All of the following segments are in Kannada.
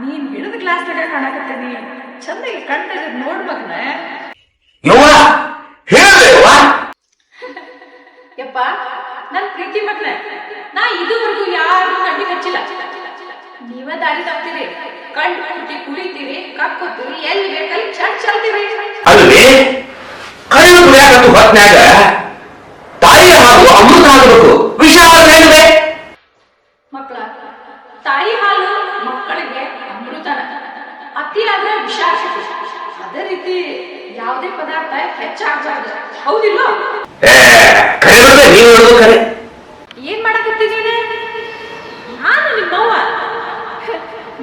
ನೀನ್ ಹಿಡಿದ ಕ್ಲಾಸ್ ಕಾಣಕತ್ತೀನಿ. ಚಂದಾಗಿ ಕಣ್ಣ ನೋಡ್ ಮಗನ. ಯಪ್ಪ ನನ್ ಪ್ರೀತಿ ಮಗನ. ನಾ ಇದುವರೆಗೂ ಯಾರು ಕಣ್ಣಿಗೆ ಹಚ್ಚಿಲ್ಲ. ನೀವ ದಾರಿ ತಪ್ತೀರಿ ಕಣ್ ಕುಟ್ಟಿ ಕುಡಿತೀರಿ ಕಕ್ಕೋತೀರಿ ಎಲ್ಲಿ ಬೇಕಲ್ಲಿ ಚಂದ್ ಚಲ್ತೀರಿ ಅಲ್ವೇ ಕಣ್ಣು ಕುಡಿಯಾಕಂತೂ ಹೊತ್ನ್ಯಾಗ ತಾಯಿಯ ಹಾಲು ಅಮೃತ ಆಗಬೇಕು ವಿಷ ಆದ್ರೆ ಏನಿದೆ ಮಕ್ಕಳ ತಾಯಿ ಹಾಲು ಮಕ್ಕಳಿಗೆ ಅಮೃತನ ಅತಿ ಆದ್ರೆ ವಿಷ ಆಗ್ತದೆ. ಅದೇ ರೀತಿ ಯಾವುದೇ ಪದಾರ್ಥ ಹೆಚ್ಚಾಗಬಾರ್ದು. ಹೌದಿಲ್ಲ ಏನ್ ಮಾಡಕತ್ತಿದ್ದೀನಿ ನಾನು? ನಿಮ್ಮವ್ವ.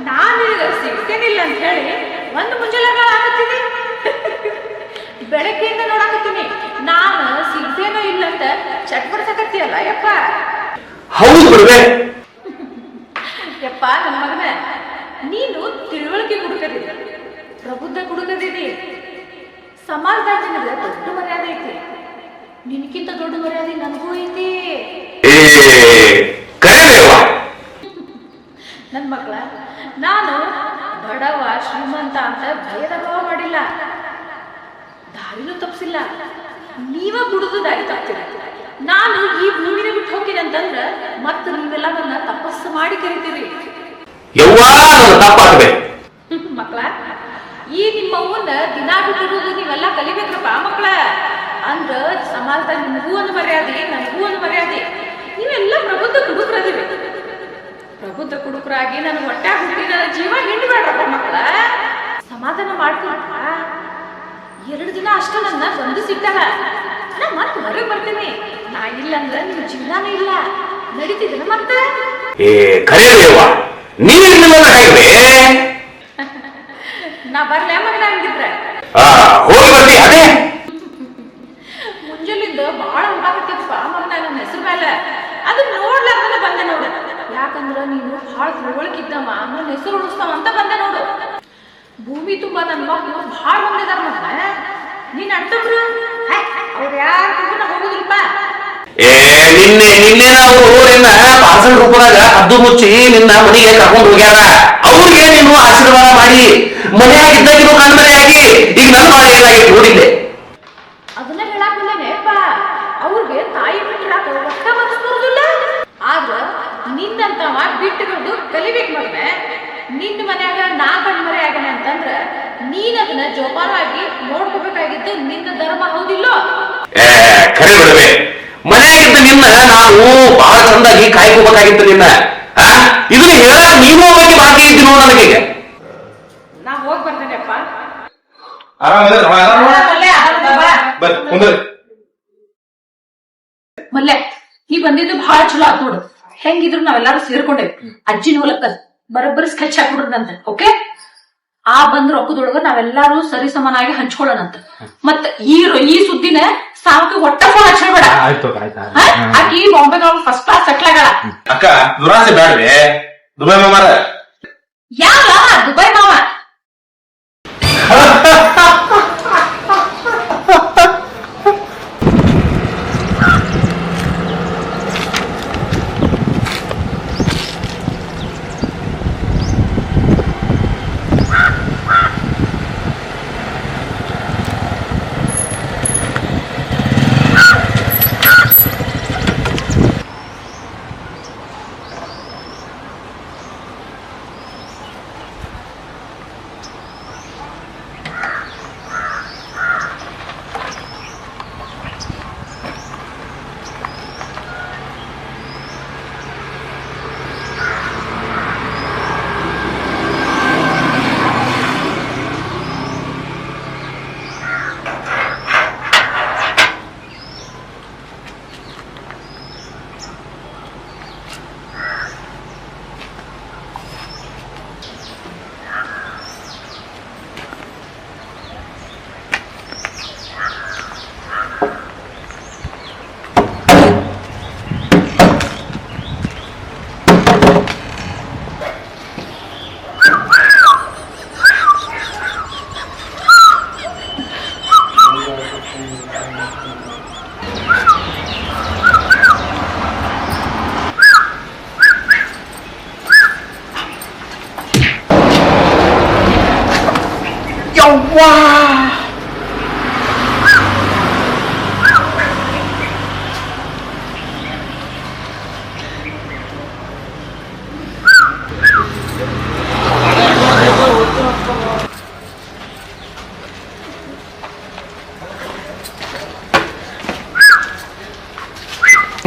ನಾನು ಸಿಗ್ತೇನಿಲ್ಲ ಅಂತ ಹೇಳಿ ಒಂದು ಮುಂಜಾನೆ ಆಗತ್ತೀನಿ. ಬೆಳಗ್ಗೆಯಿಂದ ನೋಡಕತ್ತೀನಿ. ನಾನು ಸಿಗ್ತೇನೋ ಇಲ್ಲ ಅಂತ ಚಟ್ಪಡ್ಸಕತ್ತೀಯಲ್ಲ ಯಪ್ಪ. ಹೌದು ಬಿಡ್ವೆ ಯಪ್ಪ ನನ್ನ ಮಗನ. ನೀನು ತಿಳುವಳಿಕೆ ಹುಡುಕದಿದ್ದ ಪ್ರಬುದ್ಧ ಕುಡುಕದಿದೆ ಸಮಾಜದಾಗ ನಿನಗೆ ದೊಡ್ಡ ಮರ್ಯಾದೆ ಐತಿ. ನಿನಕ್ಕಿಂತ ದೊಡ್ಡ ಮರ್ಯಾದೆ ನನಗೂ ಐತಿ. ನನ್ನ ಮಕ್ಕಳ ನಾನು ಬಡವ ಶ್ರೀಮಂತ ಅಂತ ಭಯದ ಭಾವ ಮಾಡಿಲ್ಲ. ದಾರಿನೂ ತಪ್ಪಿಸಿಲ್ಲ. ನೀವ ಕುಡಿದು ದಾರಿ ತಪ್ಪಿಲ್ಲ ನಾನು ಈ ಭೂಮಿನ ಬಿಟ್ಟು ಹೋಗಿನಿ ಅಂತಂದ್ರ ಮತ್ತೆ ನೀವೆಲ್ಲ ನನ್ನ ತಪಸ್ಸು ಮಾಡಿ ಕರಿತೀರಿ. ಮಕ್ಕಳ ಈ ನಿಮ್ಮ ಅವನ್ನ ದಿನ ಬಿಟ್ಟಿರೋದು ನೀವೆಲ್ಲ ಕಲಿಬೇಕ್ರಪ್ಪ ಮಕ್ಕಳ. ಅಂದ್ರ ಸಮಾಜದಾಗ ನಿಮಗೂ ಒಂದು ಮರ್ಯಾದೆ, ನನಗೂ ಒಂದು ಮರ್ಯಾದೆ. ನೀವೆಲ್ಲ ಪ್ರಬುದ್ಧ ಕುಡುಕರದಿರಿ ಪ್ರಬುದ್ಧ ಕುಡುಕರಾಗಿ ನನ್ನ ಹೊಟ್ಟೆ ಹುಟ್ಟಿ, ನನ್ನ ಜೀವ ಹಿಂಡ್ಬೇಡ್ರಪ್ಪ ಮಕ್ಕಳ. ಸಮಾಧಾನ ಮಾಡ್ಕೊಳಪ್ಪ. ಎರಡು ದಿನ ಅಷ್ಟು ನನ್ನ ಬಂಧಿಸಿಟ್ಟಾರ ನಾ ಮತ್ತೆ ಹೊರಗೆ ಬರ್ತೀನಿ. ನಾ ಇಲ್ಲ ಅಂದ್ರೆ ನಿಮ್ಮ ಜೀವನಾನೇ ಇಲ್ಲ. ನಡೀತಿದ್ರೆ ಮತ್ತೆ. ಏ ಕರೆ ದೇವ ನೀನು ನನ್ನ ಹಾಕಿವೆ ನಾ ಬರ್ಲೇ ಮಗನ ಹಂಗಿದ್ರೆ. ಹೋಗಿ ಬರ್ತಿ ಅದೇ. ಮುಂಜಾನಿಂದ ಬಾಳ ಉಂಟಾಗತ್ತಿಪ್ಪ ಮಗನ ನನ್ನ ಹೆಸರು ಮೇಲೆ ಅದು ನೋಡ್ಲಾರ್ದನೆ ಬಂದೆ ನೋಡು. ಯಾಕಂದ್ರ ನೀನು ಭಾಳ ತಿಳುವಳಿಕಿದ್ದಮ್ಮ ನನ್ನ ಹೆಸರು ಉಳಿಸ್ತಾವ ಅಂತ ಬಂದೆ ನೋಡು. ಭೂಮಿ ತುಂಬಾ ನನ್ನ ಮಕ್ಕಳು ಭಾಳ ಬಂದಿದಾರ ಮಗ ನೀನ್ ಅಟ್ಟಬ್ರು ಅವ್ರು ಯಾರು ಹೋಗುದಿಲ್ಪ ಏ ನಿನ್ನೆ ನಿನ್ನೆ ನಾವು ಊರಿನ ಪಾರ್ಸಲ್ ರೂಪದಾಗ ಹದ್ದು ಮುಚ್ಚಿ ನಿನ್ನ ಮನೆಗೆ ಕರ್ಕೊಂಡು ಹೋಗ್ಯಾರ. ಅವ್ರಿಗೆ ನೀನು ಆಶೀರ್ವಾದ ಮಾಡಿ. ಮನೆಯಾಗಿದ್ದಾಗ ನೀನು ಕಣ್ಮರೆಯಾಗಿ ಈಗ ನನ್ನ ಬಾಳೆ ಏನಾಗಿತ್ತು ನೋಡಿದ್ದೆ. ಅದನ್ನ ಹೇಳಕ್ ಬಂದೇನೆಪ್ಪ ಅವ್ರಿಗೆ ತಾಯಿ ಬಿಟ್ಟಿರಾಕ ಒಟ್ಟ ಮನಸ್ಸು ಬರುದಿಲ್ಲ ಆದ್ರ ನಿನ್ನಂತವ ಬಿಟ್ಟುಕೊಂಡು ಕಲಿಬೇಕು ಮಗನೆ ನಿನ್ನ ಮನ್ಯಾಗ ನಾ ಕಣ್ಮರೆ ಆಗ್ಯಾನ ಅಂತಂದ್ರ ನೀನ್ ಅದನ್ನ ಜೋಪಾನವಾಗಿ ನೋಡ್ಕೋಬೇಕಾಗಿದ್ದು ನಿನ್ನ ಧರ್ಮ ಹೌದಿಲ್ಲೋ? ಖರೆ ಬಿಡವೆ. ಮನೆಯಾಗಿದ್ದ ನಿನ್ನ ನಾನು ಬಹಳ ಚಂದಾಗಿ ಕಾಯ್ಕೋಬೇಕಾಗಿತ್ತು ನಿನ್ನ. ಇದನ್ನ ಹೇಳ ನೀನು ಹೋಗಿ ಬಾಕಿ ಇದ್ದು ನೋಡು ನನಗೆ. ನಾ ಹೋಗ್ ಬರ್ತೇನೆಪ್ಪ. ಆರಾಮದ ಬರ್ರಿ ಕುಂದ್ರಿ. ಮಲ್ಲೆ ನೀ ಬಂದಿದ್ದು ಬಹಳ ಚಲೋ ಆತ್ ನೋಡು. ಹೆಂಗಿದ್ರು ನಾವೆಲ್ಲಾರು ಸೇರ್ಕೊಂಡೇವಿ. ಅಜ್ಜಿನ ಹೊಲಕ್ಕ ಬರೋಬ್ಬರಿ ಸ್ಕೆಚ್ ಹಾಕ್ಬಿಡ್ರಂತ ಓಕೆ ಆ ಬಂದ್ ರೊಕ್ಕದೊಳಗ ನಾವೆಲ್ಲಾರು ಸರಿ ಸಮನಾಗಿ ಹಂಚ್ಕೊಳ್ಳೋಣಂತ ಮತ್ತ ಈ ಈ ಸುದ್ದಿನ ಸಾವಕ್ಕೆ ಹೊಟ್ಟ ಫೋನ್ ಹಚ್ಚಬೇಡ ಆಯ್ತು ಆಯ್ತು ಹಾ? ಆಕಿ ಬಾಂಬೆ ಫಸ್ಟ್ ಕ್ಲಾಸ್ ಸೆಟ್ಲಾಗಲ್ಲ ಅಕ್ಕ ದುರಾಸೆ ಬೇಡವೇ ದುಬೈ ಮಾಮಾರ ಯಾರ? ದುಬೈ ಮಾವ 哇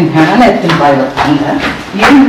！ஞானத்தில் வாழ்வாங்க ஏன்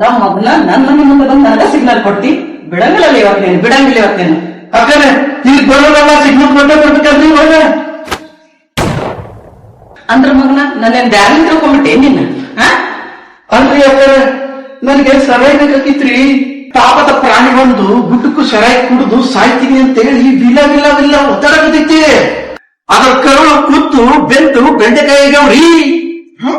ನಮ್ಮ ಮಗನ ನನ್ನ ಮನೆ ಮುಂದೆ ಬಂದು ನನಗ ಸಿಗ್ನಲ್ ಕೊಡ್ತಿ. ಬಿಡಂಗಿಲ್ಲ ಇವತ್ತು ನೀನು ಬಿಡಂಗಿಲ್ಲ ಇವತ್ತು ನೀನು. ಅಕ್ಕನೆ ಈಗ ಬರೋದಲ್ಲ ಸಿಗ್ನಲ್ ಕೊಟ್ಟೆ ಕೊಡ್ಬೇಕಲ್ರಿ ಇವಾಗ ಅಂದ್ರ ಮಗನ ನನ್ನೇನ್ ಬ್ಯಾರೆ ತಿಳ್ಕೊಂಡ್ಬಿಟ್ಟೆ ನಿನ್ನ? ಅಲ್ರಿ ಅಕ್ಕರೆ ನನಗೆ ಸರಾಯಿ ಬೇಕಾಗಿತ್ರಿ. ಪಾಪದ ಪ್ರಾಣಿ ಬಂದು ಗುಡ್ಡಕ್ಕೂ ಸರಾಯಿ ಕುಡಿದು ಸಾಯ್ತೀನಿ ಅಂತೇಳಿ ವಿಲ ವಿಲ ಒತ್ತಡ ಒತ್ತಡಕತೈತಿ ಅದರ ಕರುಳು ಕೂತು ಬೆಂದು ಬೆಂಡೆಕಾಯಿ ಅವ್ರಿ. ಥು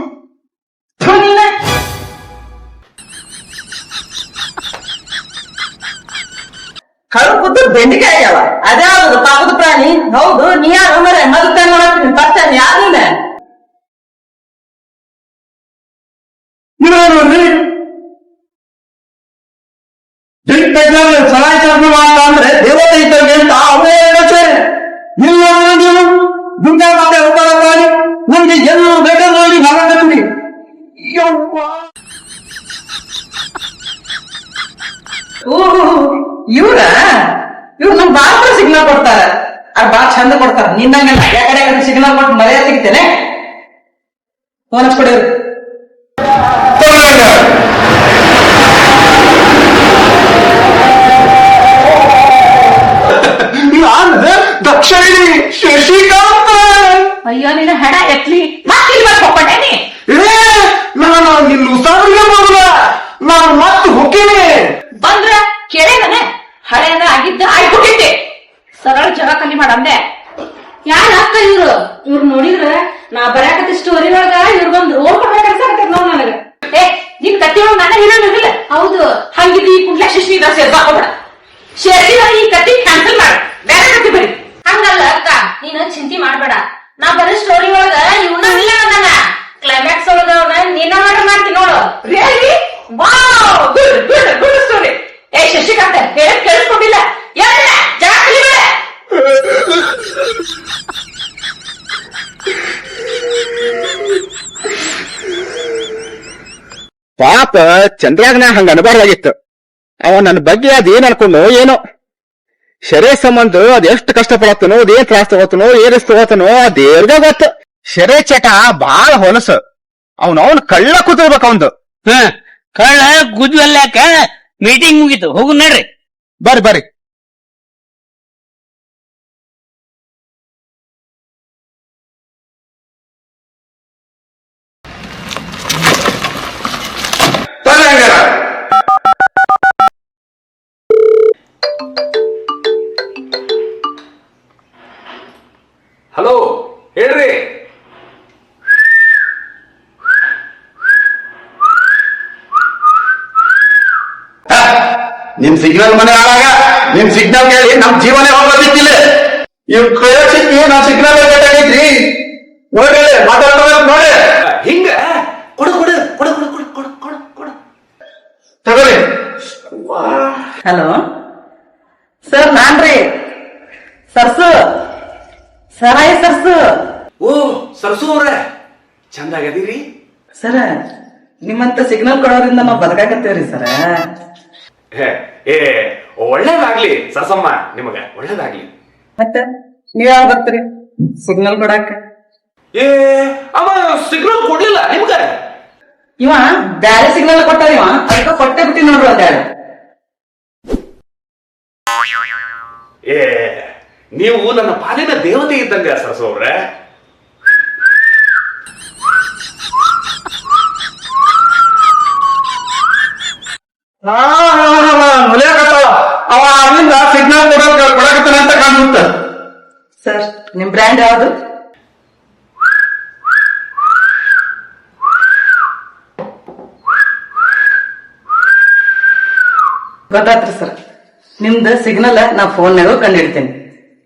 ಬೆಂಡಿಕಾಯಿ ಆಗ್ಯಾವ ಅದೇ ಹೌದು ಪಾಪದ ಪ್ರಾಣಿ ಹೌದು ನೀ ಯಾರು ಮರೆ ಮಲ್ತಾನೆ ನೋಡಕ್ ಬರ್ತಾನೆ ಯಾರು ನೀನ ನೀವು ನೋಡ್ರಿ ಸರಾಯಿ ಕರ್ಮ ಮಾಡ ಅಂದ್ರೆ ದೇವತೆ ಇದ್ದಂಗೆ ಅಂತ ಅವೇ ಹೇಳತ್ತೆ ನೀವು ನೋಡ್ರಿ ನೀವು ದುಂಗ ಮಾಡಿ ಅವತಾರ ಮಾಡಿ ನಮ್ಗೆ ಏನು ಬೇಕಾದ್ರೆ ನೋಡಿ ಮಾರಾಟರಿ ಓಹೋ ಇವ್ರ ಇವ್ರು ನಮ್ ಬಾಳ ಸಿಗ್ನಲ್ ಕೊಡ್ತಾರ. ಅದ್ ಬಾಳ ಚಂದ ಕೊಡ್ತಾರ. ನಿನ್ನಂಗಲ್ಲ. ಯಾಕಡೆ ಸಿಗ್ನಲ್ ಕೊಟ್ಟು ಮರ್ಯಾದೆ ತೆಗಿತೇನೆ ಫೋನ್ ಹಚ್ಕೊಡಿವ್ರಿ ದಕ್ಷಿಣಿ ಶಶಿಕಾಂತ ಅಯ್ಯೋ ನಿನ್ನ ಹೆಡ ಎತ್ಲಿ ಮತ್ತಿಲ್ ಬಂದ್ ಹೋಗ್ಕೊಂಡೇನಿ ಏ ನಾನು ನಿನ್ನ ಉಸಾರಿಗೆ ಬರಲ್ಲ ನಾನು ಮತ್ತೆ ಹೋಗ್ತೀನಿ ಬಂದ್ರ ಕೇಳೇನ ಹಳೆಯದ ಆಗಿದ್ದ ಆಯ್ಬಿಟ್ಟಿದ್ದೆ ಸರಳ ಜಗ ಕಲಿ ಮಾಡಂದೆ ಯಾರ ಅಕ್ಕ ಇವ್ರು ಇವ್ರು ನೋಡಿದ್ರ ನಾ ಬರಾಕತ್ತಿ ಸ್ಟೋರಿ ಒಳಗ ಇವ್ರು ಬಂದ್ ರೋಲ್ ಕೊಡ್ಬೇಕು ಅನ್ಸಾಕತ್ತೈತ್ ನೋಡ್ ನನಗ ಏ ನಿನ್ ಕತ್ತಿ ಒಳಗ ನನ್ನ ಹೀರೋ ಇರ್ಲಿಲ್ಲ ಹೌದು ಹಂಗಿದ್ದು ಈ ಕುಂಡ್ಲ ಶಶಿ ಇದ ಸೇರ್ಬಾ ಹೋಗ್ಬೇಡ ಶಶಿ ಈ ಕತ್ತಿ ಕ್ಯಾನ್ಸಲ್ ಮಾಡ ಬೇರೆ ಕತ್ತಿ ಬರಿ ಹಂಗಲ್ಲ ಅಕ್ಕ ನೀನು ಚಿಂತೆ ಮಾಡ್ಬೇಡ ನಾ ಬರೀ ಸ್ಟೋರಿ ಒಳಗ ಇವ್ನ ಇಲ್ಲ ನನ್ನ ಕ್ಲೈಮ್ಯಾಕ್ಸ್ ಒಳಗ ಅವ್ನ ನಿನ್ನ ಮರ್ಡರ್ ಮಾಡ್ತೀನಿ ನೋಡು really wow good good good story ಏ ಶಶಿಕಾಂತ್ ಹೇಳಕ್ ಕೇಳಿಸ್ಕೊಂಡಿಲ್ಲ ಎಲ್ಲ ಜಗ ಕಲಿಬೇಡ ಪಾಪ ಚಂದ್ರಾಗನ ಹಂಗ ಅನ್ಬಾರ್ದಾಗಿತ್ತು. ಅವ ನನ್ನ ಬಗ್ಗೆ ಅದೇನ್ ಅನ್ಕೊಂಡು ಏನೋ. ಶರೀರ ಸಂಬಂಧ ಅದ್ ಎಷ್ಟು ಕಷ್ಟಪಡತ್ತನೋ ಅದೇನ್ ತ್ರಾಸ ತಗೋತನೋ ಏನ್ ತಗೋತನೋ ದೇವ್ರಿಗೆ ಗೊತ್ತು. ಶರೀರ ಚಟ ಬಾಳ ಹೊಲಸು. ಅವನ ಅವನ್ ಕಳ್ಳ ಕೂತಿರ್ಬೇಕು ಅವಂದು ಹ ಕಳ್ಳ ಗುದ್ವಲ್ಲಾಕ ಮೀಟಿಂಗ್ ಮುಗೀತು. ಹೋಗು ನಡ್ರಿ. ಬರ್ರಿ ಬರ್ರಿ. ಸಿಗ್ನಲ್ ಮನೆ ಆಳಾಗ ನಿಮ್ ಸಿಗ್ನಲ್ ಕೇಳಿ ನಮ್ ಜೀವನೇ ಹೋಗೋದಿಕ್ಕಿಲ್ಲ ಇವ್ ಸಿಕ್ಕಿ ನಾವ್ ಸಿಗ್ನಲ್ ಬೇಕಾಗಿದ್ರಿ ನೋಡ್ರಿ ಮಾತಾಡ್ತಾರೆ ನೋಡಿ ಹಿಂಗ ಕೊಡು ಕೊಡು ಕೊಡು ಕೊಡು ಕೊಡು ಕೊಡು ಕೊಡು ಕೊಡು. ತಗೊಳ್ಳಿ. ಹಲೋ? ಸರ್ ನಾನ್ರಿ. ಸರ್ಸು. ಸರಾಯ ಸರ್ಸು. ಓ ಸರ್ಸು ಅವ್ರೆ. ಚಂದ ಆಗದಿರಿ ಸರ ನಿಮ್ಮಂತ ಸಿಗ್ನಲ್ ಕೊಡೋದ್ರಿಂದ ನಾವು ಬದುಕಾಕತ್ತೇವ್ರಿ ಸರ. ಏ ಒಳ್ಳೇದಾಗ್ಲಿ ಸಸಮ್ಮ ನಿಮಗ ಒಳ್ಳೇದಾಗ್ಲಿ. ಮತ್ತೆ ನೀವ್ ಯಾವ ಬರ್ತೀರಿ? ಸಿಗ್ನಲ್ ಕೊಡಾಕ ಏ ಅವ ಸಿಗ್ನಲ್ ಕೊಡ್ಲಿಲ್ಲ ನಿಮ್ಗ? ಇವ ಬ್ಯಾರೆ ಸಿಗ್ನಲ್ ಕೊಟ್ಟ ಇವ ಅದಕ್ಕ ಕೊಟ್ಟೆ ಬಿಟ್ಟಿ ನೋಡ್ರಿ ಅದ ಏ ನೀವು ನನ್ನ ಪಾಲಿನ ದೇವತೆ ಇದ್ದಂಗ ಸರ್ಸು ಅವ್ರೆ ಮುಲಿಯಾಕತ್ತಾವ ಅವ ಅಲ್ಲಿಂದ ಸಿಗ್ನಲ್ ಕೊಡೋಕ್ ಕೊಡಕತ್ತಾನ ಅಂತ ಕಾಣುತ್ತ ಸರ್ ನಿಮ್ ಬ್ರ್ಯಾಂಡ್ ಯಾವ್ದು ಗೊತ್ತಾತ್ರಿ ಸರ್ ನಿಮ್ದು ಸಿಗ್ನಲ್ ನಾ ಫೋನ್ನಾಗ ಕಂಡಿಡ್ತೇನೆ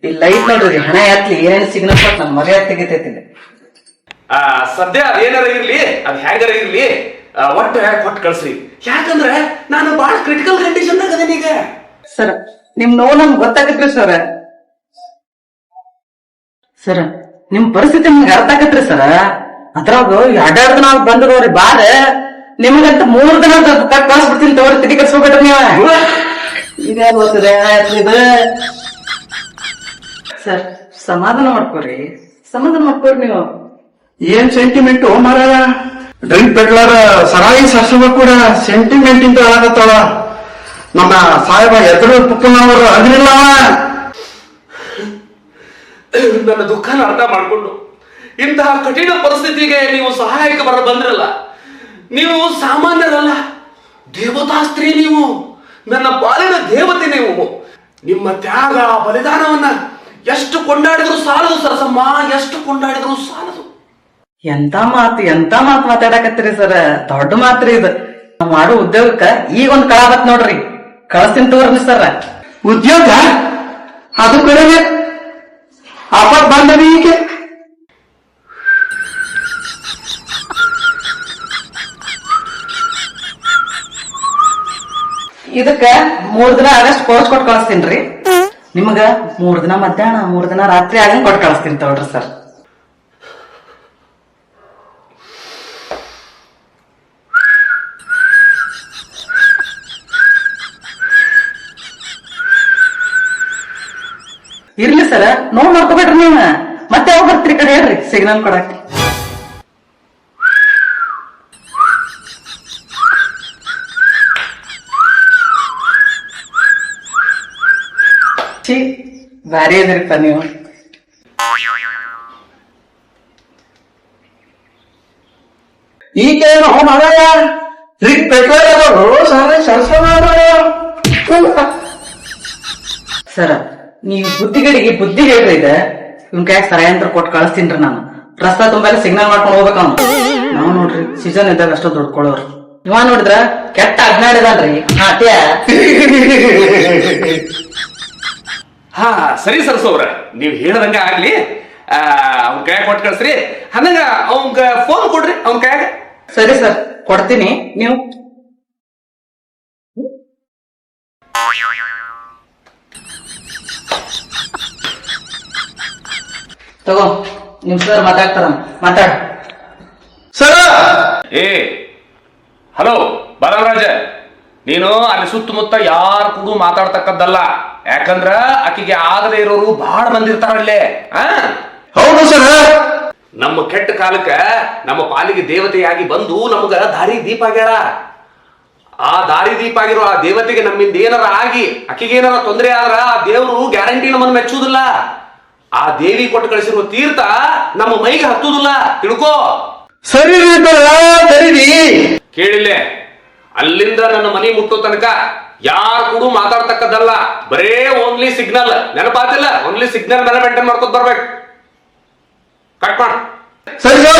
ಈ ಲೈಟ್ ನೋಡ್ರಿ ಹಣ ಯಾತ್ರಿ ಏನೇನು ಸಿಗ್ನಲ್ ಕೊಟ್ಟು ನಮ್ಮ ಮರ್ಯಾದೆ ತೆಗಿತೈತಿ ಸದ್ಯ ಅದೇನಾರ ಇರ್ಲಿ ಅದ್ ಹೇಗಾರ ಇರ್ಲಿ ಒಟ್ಟು ಕೊಟ್ಟು ಕಳ್ಸ್ರಿ ಯಾಕಂದ್ರೆ ನಾನು ಬಹಳ ಕ್ರಿಟಿಕಲ್ ಕಂಡೀಷನ್ ಅದೇನೀಗ ಈಗ. ಸರ್ ನಿಮ್ ನೋವು ನಮ್ಗೆ ಗೊತ್ತಾಗತ್ರಿ ಸರ್. ಸರ್ ನಿಮ್ ಪರಿಸ್ಥಿತಿ ನಿಮ್ಗೆ ಅರ್ಥ ಆಗತ್ರಿ ಸರ್. ಅದ್ರಾಗ ಎರಡೆರಡು ದಿನ ಬಂದದವ್ರಿ ಬಾರ. ನಿಮ್ಗಂತ ಮೂರ್ ದಿನ ಕಟ್ ಕಳ್ಸ್ಬಿಡ್ತೀನಿ ತಗೋರಿ ತಿಳಿ ಕಳ್ಸ್ಕೊಬೇಡ್ರಿ ನೀವ. ಇದ್ಯಾವ ಇದು. ಸರ್ ಸಮಾಧಾನ ಮಾಡ್ಕೋರಿ. ಸಮಾಧಾನ ಮಾಡ್ಕೋರಿ ನೀವು. ಏನ್ ಸೆಂಟಿಮೆಂಟ್ ಮಾರಾಯ? ಡ್ರಿಂಕ್ ಪೆಡ್ಲರ್ ಸರಾಯಿ ಸಸವ ಕೂಡ ಸೆಂಟಿಮೆಂಟ್ ಇಂದ ಹೇಳಕತ್ತಾಳ ನಮ್ಮ ಸಾಹೇಬ ಎದುರು ಪುಪ್ಪನವರು ಅದ್ರಿಲ್ಲವ ನನ್ನ ದುಃಖನ ಅರ್ಥ ಮಾಡಿಕೊಂಡು ಇಂತಹ ಕಠಿಣ ಪರಿಸ್ಥಿತಿಗೆ ನೀವು ಸಹಾಯಕ ಬರ ಬಂದ್ರಲ್ಲ, ನೀವು ಸಾಮಾನ್ಯರಲ್ಲ, ದೇವತಾ ಸ್ತ್ರೀ ನೀವು, ನನ್ನ ಪಾಲಿನ ದೇವತೆ ನೀವು. ನಿಮ್ಮ ತ್ಯಾಗ, ಬಲಿದಾನವನ್ನ ಎಷ್ಟು ಕೊಂಡಾಡಿದ್ರು ಸಾಲದು ಸರಸಮ್ಮ, ಎಷ್ಟು ಕೊಂಡಾಡಿದ್ರು ಸಾಲದು. ಎಂತ ಮಾತು ಎಂತ ಮಾತು ಮಾತಾಡಕತ್ತೀರಿ ಸರ್? ದೊಡ್ಡ ಮಾತ್ರಿ ಇದು. ನಾವ್ ಮಾಡೋ ಉದ್ಯೋಗಕ್ಕ ಈಗ ಒಂದ್ ಕಳ ಬತ್ ನೋಡ್ರಿ. ಕಳಸ್ತೀನಿ ತಗೋರಿ ಸರ್. ಉದ್ಯೋಗ? ಅದು ಕಡಿಮೆ. ಆಪತ್ ಬಂದವಿ ಈಗ. ಇದಕ್ಕ ಮೂರ್ ದಿನ ಆದಷ್ಟು ಕೋರ್ಸ್ ಕೊಟ್ಟು ಕಳಿಸ್ತೀನಿ ನಿಮ್ಗ ಮೂರ್ ದಿನ ಮಧ್ಯಾಹ್ನ ಮೂರ್ ದಿನ ರಾತ್ರಿ ಆಗಿ ಕೊಟ್ಟು ಕಳಿಸ್ತೀನಿ ತಗೊಳ್ರಿ ಸರ್. ಇರ್ಲಿ ಸರ್ ನೋಡ್ ಮಾಡ್ಕೋಬೇಡ್ರಿ ನೀವ್. ಮತ್ತೆ ಯಾವಾಗ ಬರ್ತೀರಿ ಈ ಕಡೆ ಹೇಳ್ರಿ ಸಿಗ್ನಲ್ ಕೊಡಕ್ಕೆ. ಛೀ, ಭಾರಿ ಇದ್ರಿಪ್ಪ ನೀವು. ಈಗೇನು ಮಾರಾಯ. ಡ್ರಿಂಕ್ ಪೆಟ್ರೋಲ್ ಅವರು ಸಾರಾಯಿ ಸರಸ ಸರ. ನೀವು ಬುದ್ಧಿಗಡಿಗೆ ಬುದ್ಧಿ ಹೇಳ್ರಿ ಇದೆ. ಇವ್ನ ಕೈ ಸರಾಯಂತ್ರ ಕೊಟ್ಟು ಕಳಿಸ್ತೀನ್ರಿ ನಾನು. ರಸ್ತಾ ತುಂಬಾ ಸಿಗ್ನಲ್ ಮಾಡ್ಕೊಂಡು ಹೋಗ್ಬೇಕು ಅವ್ನು. ನಾವ್ ನೋಡ್ರಿ ಸೀಸನ್ ಇದ್ದಾಗ ಅಷ್ಟೋ ದುಡ್ಕೊಳ್ಳೋರು ಇವ ನೋಡಿದ್ರ ಕೆಟ್ಟ ಅಜ್ಞಾಡಿದನ್ರಿ ಹಾಟ್ಯ ಹಾ ಸರಿ ಸರಸವ್ರ ನೀವ್ ಹೇಳದಂಗ ಆಗ್ಲಿ. ಆ ಅವ್ನ ಕೈಯಾಗ ಕೊಟ್ಟು ಕಳಿಸ್ರಿ. ಹಂಗ ಅವಂಗ ಫೋನ್ ಕೊಡ್ರಿ ಅವ್ನ ಕೈಯಾಗ. ಸರಿ ಸರ್ ಕೊಡ್ತೀನಿ. ನೀವು? ತಗೋ ನಿಮ್ ಸರ್ ಮಾತಾಡ್ತಾರ ಮಾತಾಡ. ಸರ್ ಏ ಹಲೋ ಬಾಲರಾಜ. ನೀನು ಅಲ್ಲಿ ಸುತ್ತಮುತ್ತ ಯಾರ ಕೂಡ ಮಾತಾಡ್ತಕ್ಕದ್ದಲ್ಲ. ಯಾಕಂದ್ರ ಆಕಿಗೆ ಆಗದೆ ಇರೋರು ಬಹಳ ಮಂದಿ ಇರ್ತಾರಲ್ಲೇ ಆ? ಹೌದು ಸರ್ ನಮ್ಮ ಕೆಟ್ಟ ಕಾಲಕ್ಕ ನಮ್ಮ ಪಾಲಿಗೆ ದೇವತೆಯಾಗಿ ಬಂದು ನಮಗ ದಾರಿ ದೀಪ ಆಗ್ಯಾರ. ಆ ದಾರಿ ದೀಪ ಆಗಿರೋ ಆ ದೇವತೆಗೆ ನಮ್ಮಿಂದ ಏನಾರ ಆಗಿ ಆಕಿಗೆ ಏನಾರ ತೊಂದರೆ ಆದ್ರ ಆ ದೇವರು ಗ್ಯಾರಂಟಿ ನಮ್ಮನ್ನು ಮೆಚ್ಚುವುದಿಲ್ಲ. ಆ ದೇವಿ ಕೊಟ್ಟು ಕಳಿಸಿರುವ ತೀರ್ಥ ನಮ್ಮ ಮೈಗೆ ಹತ್ತುದಿಲ್ಲ ತಿಳ್ಕೋ. ಸರಿ ಸರಿ ಕೇಳಿಲ್ಲೇ ಅಲ್ಲಿಂದ ನನ್ನ ಮನೆ ಮುಟ್ಟೋ ತನಕ ಯಾರು ಕೂಡ ಮಾತಾಡ್ತಕ್ಕದ್ದಲ್ಲ. ಬರೇ ಓನ್ಲಿ ಸಿಗ್ನಲ್ ನೆನಪಾತಿಲ್ಲ? ಓನ್ಲಿ ಸಿಗ್ನಲ್ ಮೇಲೆ ಮೇಂಟೈನ್ ಮಾಡ್ಕೊತ ಬರ್ಬೇಕು. ಕಟ್ ಮಾಡ. ಸರಿ ಸರ್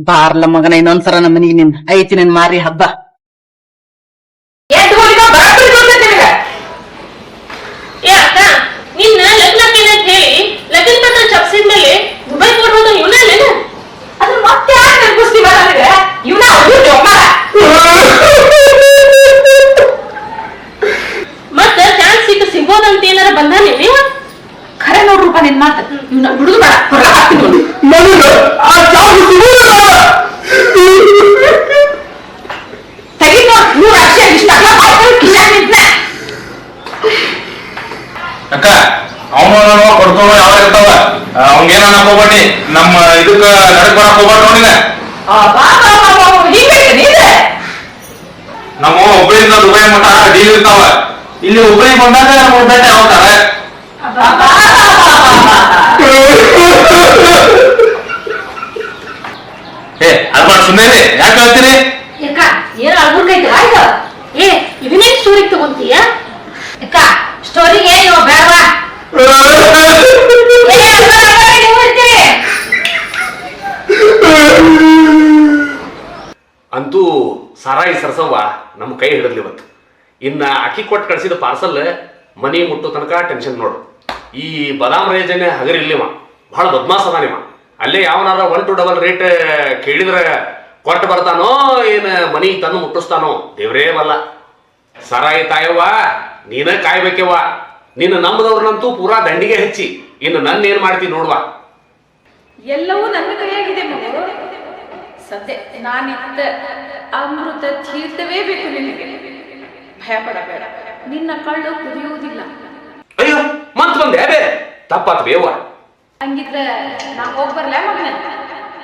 ಬಾರ್ಲ ಮಗನ ಇನ್ನೊಂದ್ಸರ ನಮ್ಮ ಮನಿಗೆ ನಿನ್ ಐತಿ ನಿನ್ ಮಾರಿ ಹಬ್ಬ ಏ ಅಕ್ಕ ನಿನ್ನ ಲಗ್ನ ಆಕೇನೆ ಅಂತ ಹೇಳಿ ಲಗ್ನ ಪತ್ರ ಚಪ್ಸಿದ್ಮೇಲೆ ದುಬೈ ಕೊಡೋದು ಇವನಲ್ಲೇನ ಅದ್ರ ಮತ್ತೆ ಯಾಕೆ ನೆನಪಿಸ್ತೀವ ನನಗೆ ಇವನ ಮತ್ತ ಚಾನ್ಸ್ ಸಿಕ್ಕ ಸಿಗೋದಂತ ಏನಾರ ಬಂದಾನೆ ನೀವ ಖರೆ ನೋಡ್ರಪ್ಪ ನಿನ್ ಮಾತು ಇವ್ನ ಬಿಡುದು ಬೇಡ ಹೊರಗೆ ಹಾಕ್ತೀನಿ ನೋಡಿ ನನಗೆ ಆ ಚಾವು ಸಿಗುವುದಿಲ್ಲ. ತೆಗಿ ನೋಡ್ ನೂರು ಅಕ್ಷರ ಇಷ್ಟ ಕಿಶಾನ್ ನಿಂತ್ನ ಅಕ್ಕ ಅವನು ಕೊಡ್ತಾವ ಯಾವ ಇರ್ತಾವ ಅವ್ನೇನ ಹೋಗ್ಬೇಡಿ ನಮ್ಮ ಇದಕ್ಕ ನಡಕ್ ಬರಕ್ ಹೋಗ್ಬೇಡ ನೋಡಿನ ನಮ್ಮ ಹುಬ್ಬಳ್ಳಿಯಿಂದ ದುಬೈ ಮಠ ಡೀಲ್ ಇರ್ತಾವ. ಇಲ್ಲಿ ಹುಬ್ಬಳ್ಳಿ ಬಂದಾಗ ನಮ್ಗೆ ಭೇಟಿ ಆಗ್ತಾರೆ ಏ ಅದ್ ಮಾಡಿ ಸುಮ್ಮನೆ ಯಾಕೆ ಹೇಳ್ತೀರಿ ಏನ ಅಳ್ಬುರ್ಕೈತಿ ಆಯ್ತು ಏ ಇದನ್ನೇ ಸ್ಟೋರಿ ತಗೊಂತೀಯ? ಯಾಕ ಸ್ಟೋರಿಗೆ ಇವ ಬೇಡವಾ ಏ ಅಳ್ಬೇಡ, ಅಳ್ಬೇಡ, ನೀವು ಇರ್ತೀರಿ. ಅಂತೂ ಸಾರಾಯಿ ಸರಸವ್ವ, ನಮ್ಮ ಕೈ ಹಿಡಿದ್ಲಿ ಇವತ್ತು. ಇನ್ನು ಅಕ್ಕಿ ಕೊಟ್ಟು ಕಳಿಸಿದ ಪಾರ್ಸಲ್ ಮನಿ ಮುಟ್ಟೋ ತನಕ ಟೆನ್ಷನ್ ನೋಡು. ಈ ಬದಾಮ್ ರೇಜನೆ ಹಗರಿಲ್ಲಿವ ಬಹಳ ಬದ್ಮಾಸ್ ಅದಾನಿವ ಅಲ್ಲೇ ಯಾವನಾರ ಒನ್ ಟು ಡಬಲ್ ರೇಟ್ ಕೇಳಿದ್ರೆ ಕೊಟ್ಟು ಬರ್ತಾನೋ ಏನು ಮನಿ ತಂದು ಮುಟ್ಟಿಸ್ತಾನೋ, ದೇವ್ರೇ ಬಲ್ಲ ಸರಾಯಿ ತಾಯವ್ವ, ನೀನೇ ಕಾಯ್ಬೇಕವ್ವ. ನಿನ್ನ ನಂಬದವ್ರನ್ನಂತೂ ಪೂರಾ ದಂಡಿಗೆ ಹಚ್ಚಿ, ಇನ್ನು ನನ್ನ ಏನ್ ಮಾಡ್ತಿ ನೋಡ್ವಾ. ಎಲ್ಲವೂ ನನ್ನ ಕೈಯಾಗಿದೆ ಸದ್ಯ ನಾನಿತ್ತ ಅಮೃತ ತೀರ್ಥವೇ ಬೇಕು ನಿನಗೆ. ಭಯ ಪಡಬೇಡ ನಿನ್ನ ಕಳ್ಳು ಕುದಿಯುವುದಿಲ್ಲ. ಅಯ್ಯೋ ಮತ್ ಬಂದೆ ಬೇ ತಪ್ಪಾತ್ ಬೇವ. ಹಂಗಿದ್ರೆ ನಾ ಹೋಗಿ ಬರಲ ಮಗನ?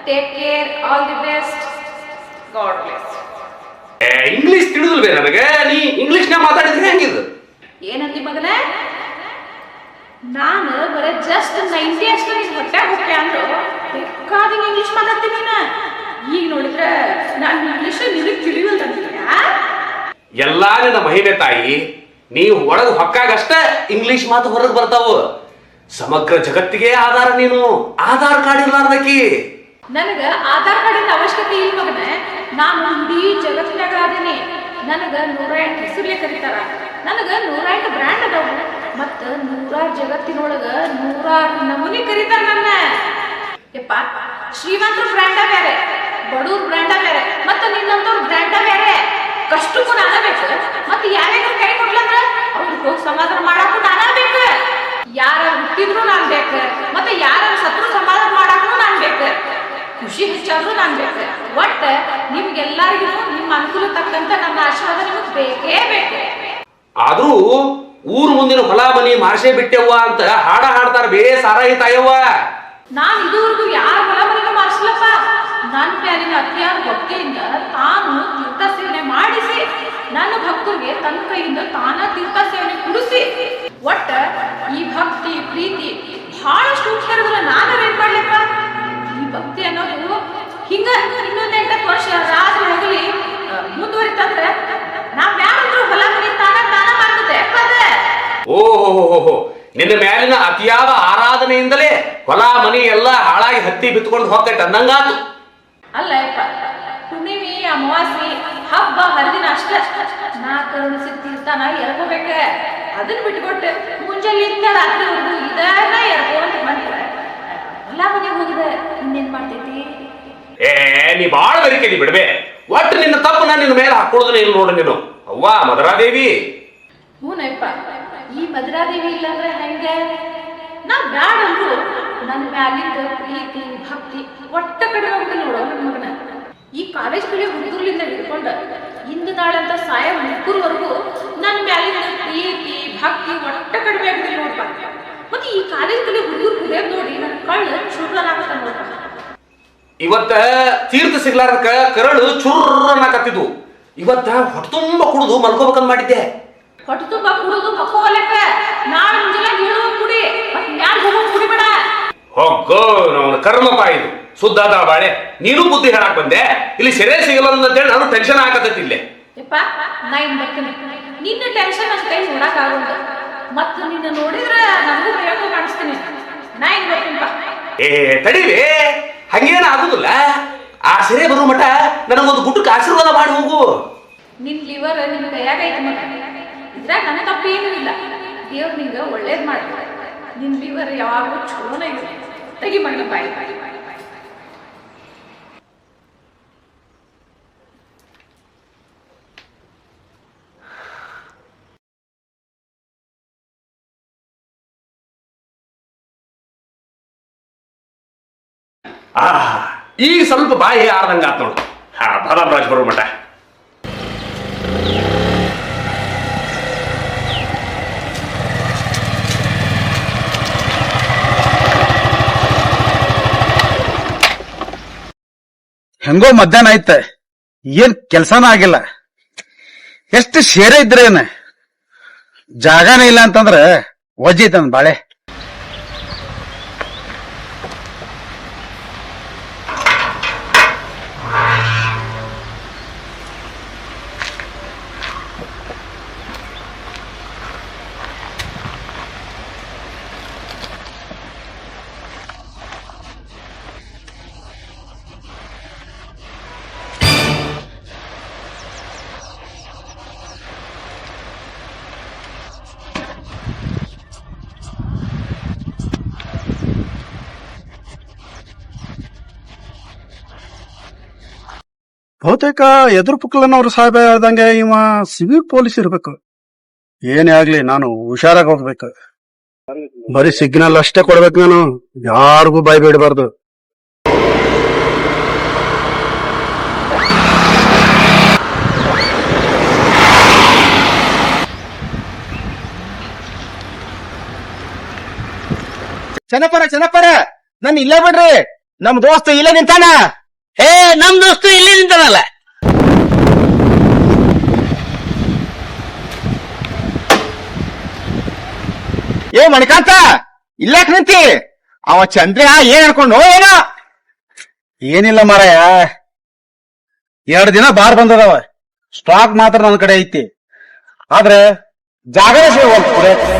Take care all the best God bless English ತಿಳಿದಿಲ್ವೇ ನನಗೆ? ನೀ ಇಂಗ್ಲಿಷ್ ನಾ ಮಾತಾಡಿದ್ರೆ ಹೆಂಗಿದು? ಏನಂದಿ ಮಗನ? ನಾನು ಬರೀ ಜಸ್ಟ್ ನೈಂಟಿ ಅಷ್ಟು ಹೊಟ್ಟೆ ಹೊಟ್ಟೆ ಅಂದ್ರು ಬೇಕಾದಂಗೆ ಇಂಗ್ಲಿಷ್ ಮಾತಾಡ್ತೀನಿ ನೀನು. ಈಗ ನೋಡಿದ್ರೆ ನಾನು ಇಂಗ್ಲಿಷ್ ನಿನಗೆ ತಿಳಿಯಲ್ಲ ಎಲ್ಲಾ ನಿನ್ನ ಮಹಿಳೆ ತಾಯಿ ನೀವು ಒಳಗೆ ಹೊಕ್ಕಾಗಷ್ಟ ಇಂಗ್ಲಿಷ್ ಮಾತು ಹೊರಗೆ ಬರ್ತಾವು. ಸಮಗ್ರ ಜಗತ್ತಿಗೆ ಆಧಾರ ನೀನು. ಆಧಾರ್ ಕಾರ್ಡ್ ಇರ್ಲಾರ್ದಕ್ಕಿ ನನಗ ಆಧಾರ್ ಕಾರ್ಡಿನ ಅವಶ್ಯಕತೆ ಇಲ್ಲ ಮಗನೇ. ನಾನು ಇಡೀ ಜಗತ್ತಿನಾಗ ಅದೀನಿ ನನಗ ನೂರ ಎಂಟು ಹೆಸರ್ಲೆ ಕರೀತಾರ. ನನಗ ನೂರ ಎಂಟು ಬ್ರ್ಯಾಂಡ್ ಅದಾವ. ಮತ್ತ ನೂರಾರು ಜಗತ್ತಿನೊಳಗ ನೂರಾರು ನಮೂನಿ ಕರೀತಾರ ನನ್ನ. ಯಪ್ಪ ಶ್ರೀಮಂತರ ಬ್ರ್ಯಾಂಡ ಬೇರೆ ಬಡವ್ರ ಬ್ರ್ಯಾಂಡ ಬೇರೆ. ಮತ್ತೆ ನಿನ್ನಂತವ್ರ ಬ್ರ್ಯಾಂಡ ಬೇರೆ. ಕಷ್ಟಕ್ಕೂ ನಾನೇ ಬೇಕು. ಮತ್ತೆ ಯಾರ್ಯಾರು ಕೈ ಕೊಡ್ಲಂದ್ರೆ ಅವ್ರಿಗೆ ಹೋಗಿ ಸಮಾಧಾನ ಮಾಡಕ್ಕೂ ನಾನೇ ಬೇಕು. ಯಾರ ಹುಟ್ಟಿದ್ರು ನಾನ್ ಬೇಕು. ಮತ್ತೆ ಯಾರ ಸತ್ರು ಸಮಾಧಾನ ಮಾಡಕ್ಕೂ ನಾನ್ ಬೇಕು. ಖುಷಿ ಹೆಚ್ಚಾದ್ರೂ ನಾನ್ ಬೇಕು. ಒಟ್ಟ ನಿಮ್ಗೆಲ್ಲರಿಗೂ ನಿಮ್ಮ ಅನುಕೂಲ ತಕ್ಕಂತ ನನ್ನ ಆಶೀರ್ವಾದ ನಿಮಗೆ ಬೇಕೇ ಬೇಕು. ಆದ್ರೂ ಊರ್ ಮುಂದಿನ ಹೊಲ ಮನಿ ಮಾರ್ಸೇ ಬಿಟ್ಟೆವ್ವ ಅಂತ ಹಾಡ ಹಾಡ್ತಾರ ಬೇ ಸಾರಾಯಿ ತಾಯವ್ವ. ನಾನು ಇದುವರೆಗೂ ಯಾರ ಹೊಲ ಮನಿಗೂ ಮಾಡಿಸ್ಲಪ್ಪ ನನ್ನ ಪ್ಯಾರಿನ ಅತಿಯಾದ ಭಕ್ತಿಯಿಂದ ತಾನು ತೀರ್ಥ ಸೇವನೆ ಮಾಡಿಸಿ, ನನ್ನ ಭಕ್ತರಿಗೆ ತನ್ನ ಕೈಯಿಂದ ತಾನ ತೀರ್ಥ ಸೇವನೆ ಕುಡಿಸಿ. ಒಟ್ಟ ಈ ಭಕ್ತಿ, ಪ್ರೀತಿ ಬಹಳಷ್ಟು ಕೇಳಿದ್ರೆ ನಾನು ಏನ್ ಮಾಡ್ಲಿಪ್ಪ ಈ ಭಕ್ತಿ ಅನ್ನೋದು ಹಿಂಗ ಇನ್ನೊಂದ್ ಎಂಟತ್ತು ವರ್ಷ ರಾತ್ರಿ ಹೋಗಲಿ ಮುಂದುವರಿತಂದ್ರೆ ನಾವ್ ಯಾರಾದ್ರೂ ಹೊಲ ಮನೆ ತಾನ ತಾನ ಮಾಡ್ತದೆ ಓಹೋ ನಿನ್ನ ಮೇಲಿನ ಅತಿಯಾದ ಆರಾಧನೆಯಿಂದಲೇ ಹೊಲ ಮನಿ ಎಲ್ಲ ಹಾಳಾಗಿ ಹತ್ತಿ ಬಿತ್ಕೊಂಡು ಹೋಗ್ತೈತೆ ಅನ್ನಂಗಾತು ಅಲ್ಲ ಯಪ್ಪ. ಹುಣ್ಣಿಮೆ ಅಮಾವಾಸ್ಯೆ ಹಬ್ಬ ಹರಿದಿನ ಅಷ್ಟೇ. ನಾ ಸಿಕ್ತಿರ್ತ ನಾವು ಎರ್ಕೋಬೇಕ. ಅದನ್ನ ಬಿಟ್ಕೊಟ್ಟು ಮುಂಜಾನೆಯಿಂದ ರಾತ್ರಿವರೆಗೂ ಇದನ್ನ ಅಂತ ಬಂದ್ರೆ ಎಲ್ಲ ಮನೆಗೆ ಹೋಗಿದೆ ಇನ್ನೇನ್ ಮಾಡ್ತೈತಿ? ಏ ನೀ ಬಾಳ ಬರಿಕೆದಿ ಬಿಡ್ಬೆ. ಒಟ್ಟು ನಿನ್ನ ತಪ್ಪು ನಾನು ನಿನ್ನ ಮೇಲೆ ಹಾಕೊಳ್ಳೋದನ್ನ ಇಲ್ಲ ನೋಡು ನೀನು. ಅವ್ವ ಮದರಾದೇವಿ. ಹ್ಞೂನಪ್ಪ ಈ ಮಧುರಾದೇವಿ ಇಲ್ಲಾಂದ್ರೆ ಹೆಂಗೆ? ನಾ ಬ್ಯಾಡ ಅಂದ್ರು. ನನ್ನ ಮ್ಯಾಲಿಂದ ಪ್ರೀತಿ, ಭಕ್ತಿ ಒಟ್ಟ ಕಡೆ ಹೋಗ್ತೀನಿ ನೋಡು ನನ್ನ ಮಗನ. ಈ ಕಾಲೇಜ್ ಕಡೆ ಹುಡುಗರ್ಲಿಂದ ಹಿಡ್ಕೊಂಡ ಇಂದು ನಾಳೆ ಅಂತ ಸಾಯ ಹುಡುಗರ್ವರೆಗೂ ನನ್ನ ಮ್ಯಾಲಿಂದ ಪ್ರೀತಿ, ಭಕ್ತಿ ಒಟ್ಟ ಕಡಿಮೆ ಆಗ್ತೀನಿ ನೋಡಪ್ಪ. ಮತ್ತೆ ಈ ಕಾಲೇಜ್ ಕಡೆ ಹುಡುಗರು ಕುಡಿಯೋದು ನೋಡಿ ನನ್ನ ಕಳ್ಳು ಚುರ್ರನಾಗತ್ತ ನೋಡಪ್ಪ. ಇವತ್ತ ತೀರ್ಥ ಸಿಗ್ಲಾರ್ದಕ್ಕ ಕರಳು ಚುರ್ರನ್ನಕತ್ತಿದ್ವು ಇವತ್ತ ಹೊಟ್ಟೆ ತುಂಬ ಕುಡಿದು ಮಲ್ಕೋಬೇಕಂತ ಮಾಡಿದ್ದೆ. ಹೊಟ್ಟೆ ತುಂಬ ಕುಡಿದು ಮಕ್ಕೋಲಕ್ಕ ನಾಳೆ ಮುಂಜಾನೆ ಹೇಳುವ ಕುಡಿ ಮತ್ತೆ ಮ್ಯಾಲ ಹೋಗೋ ಕುಡಿಬೇಡ ಹೋಗೋ ಅವನ ಕರ್ಮಪ್ಪ ಇದು ಸುದ್ದಾದ ಬಾಳೆ ನೀನು ಬುದ್ಧಿ ಹೇಳಕ್ ಬಂದೆ? ಇಲ್ಲಿ ಸೆರೆ ಸಿಗಲ್ಲ ಅಂತೇಳಿ ನಾನು ಟೆನ್ಷನ್ ಹಾಕತೈತಿ ಇಲ್ಲೇ. ಯಪ್ಪ ನಾ ಇನ್ ಬರ್ತೀನಿ. ನಿನ್ನ ಟೆನ್ಷನ್ ಅಷ್ಟೇ ನೋಡಕ್ ಆಗೋದು ಮತ್ತು ನಿನ್ನ ನೋಡಿದ್ರೆ ನನಗೂ ಹೇಳ್ಕೊ ಕಾಣಿಸ್ತೀನಿ. ನಾ ಇನ್ ಬರ್ತೀನಿಪ್ಪ ಏ ತಡೀರಿ. ಹಂಗೇನ ಆಗುದಿಲ್ಲ. ಆ ಸೆರೆ ಬರೋ ಮಠ ನನಗೊಂದು ಗುಟ್ಟಕ್ಕೆ ಆಶೀರ್ವಾದ ಮಾಡಿ ಹೋಗು. ನಿನ್ ಲಿವರ್ ನಿನ್ನ ಕೈಯಾಗ ಐತಿ ಮಗ ಇದ್ರಾಗ ನನಗೆ ತಪ್ಪೇನೂ ಇಲ್ಲ. ದೇವ್ರು ನಿಂಗೆ ಒಳ್ಳೇದು ಮಾಡ್ತಾರೆ ನಿನ್ ಲಿವರ್ ಯಾವಾಗಲೂ ಚಲೋನೇ ಇದೆ ತೆಗಿ ಮಾಡಿ ಬಾಯಿ. ಬಾಯಿ ಬಾಯಿ ಬಾಯಿ ಸ್ವಲ್ಪ ಬಾಯಿ ಆರ್ದಂಗ ಆತ್ ನೋಡು. ಹಾ ಬಾದಾಮ್ ರಾಜ್ ಬರೋ ಮಠ ಹೆಂಗೋ ಮಧ್ಯಾಹ್ನ ಆಯ್ತ. ಏನ್ ಕೆಲ್ಸನ ಆಗಿಲ್ಲ. ಎಷ್ಟು ಶೇರೆ ಇದ್ರೇನ ಜಾಗನೇ ಇಲ್ಲ ಅಂತಂದ್ರ ವಜ್ಜೈತಂದ್ ಬಾಳೆ. ಬಹುತೇಕ ಎದುರು ಪುಕ್ಕಲನ್ನವ್ರು ಸಾಹೇಬ ಆದಂಗೆ ಇವ ಸಿವಿಲ್ ಪೊಲೀಸ್ ಇರ್ಬೇಕು. ಏನೇ ಆಗ್ಲಿ ನಾನು ಹುಷಾರಾಗಿ ಹೋಗ್ಬೇಕು. ಬರೀ ಸಿಗ್ನಲ್ ಅಷ್ಟೇ ಕೊಡ್ಬೇಕು ನಾನು. ಯಾರಿಗೂ ಬಾಯ್ ಬಿಡಬಾರ್ದು. ಚೆನ್ನಪ್ಪರ ಚೆನ್ನಪ್ಪರ! ನನ್ ಇಲ್ಲೇ ಬಿಡ್ರಿ. ನಮ್ ದೋಸ್ತ ಇಲ್ಲೇ ನಿಂತಾನ. ಏ ನಮ್ ದೋಸ್ತ ಇಲ್ಲಿ ನಿಂತಾನಲ್ಲ. ಏ, ಮಣಿಕಾಂತ, ಇಲ್ಲಾಕ್ ನಿಂತಿ? ಅವ ಚಂದ್ರ ಏನ್ ಹೇಳ್ಕೊಂಡು ಏನೋ ಏನಿಲ್ಲ ಮಾರಾಯ. ಎರಡ್ ದಿನ ಬಾರ್ ಬಂದದವ. ಸ್ಟಾಕ್ ಮಾತ್ರ ನನ್ನ ಕಡೆ ಐತಿ. ಆದ್ರೆ ಜಾಗ ಕುಡಿಯಕ್ಕೆ.